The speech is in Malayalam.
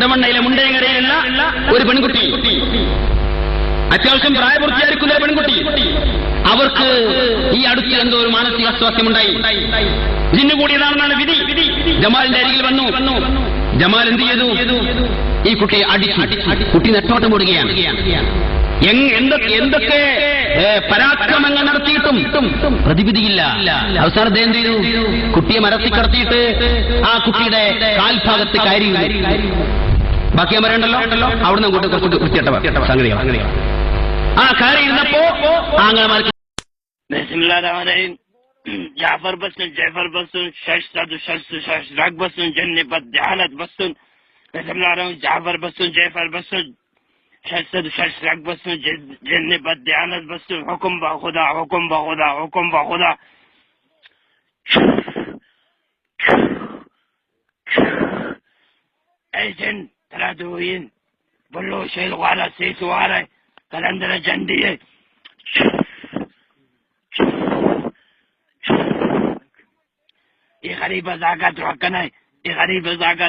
എടമണ്ണയിലെ മുണ്ടയങ്ങരയിലുള്ള ഒരു പെൺകുട്ടി. അത്യാവശ്യം പ്രായപൂർത്തിയായിരിക്കുന്ന ഒരു പെൺകുട്ടി. അവർക്ക് ഈ അടുത്ത് എന്തോ ഒരു മാനസിക അസ്വാസ്ഥ്യമുണ്ടായി. ജിന്നു കൂടിയതാണെന്നാണ് വിധി. ജമാലിന്റെ അരികിൽ വന്നു. ജമാൽ എന്ത് ചെയ്തു? ഈ കുട്ടിയെ അടിച്ചു. കുട്ടി നെട്ടോട്ടം ഓടുകയാണ്. എന്തൊക്കെ എന്തൊക്കെ പരാക്രമങ്ങൾ നടത്തിയിട്ടും പ്രതിവിധിയില്ല. അവസാനം എന്ത് ചെയ്തു? കുട്ടിയെ മരത്തിൽ കടത്തിയിട്ട് ആ കുട്ടിയുടെ കാൽഭാഗത്ത് കയറി ബാക്കി ഞാൻ പറയണ്ടല്ലോ അവിടുന്ന് അങ്ങോട്ട് കുറച്ച് വൃത്തിയട്ട സംഗതികൾ ആ കയറി ഇരുന്നപ്പോ ആങ്ങളമാർക്ക് Bismillahirrahmanirrahim. Jafar basın, Cefer basın, şeş sadı, şeş su, şeş rak basın, cennebat, dehalet basın. Bismillahirrahmanirrahim. Jafar basın, Cefer basın, şeş sadı, şeş rak basın, ce- cennebat, dehalet basın. Hukum ba huda, تلادوين بلو شيل غارة سيس وارة كالندر جندية یہ غریب زاگت رکھنا ہے یہ غریب زاگت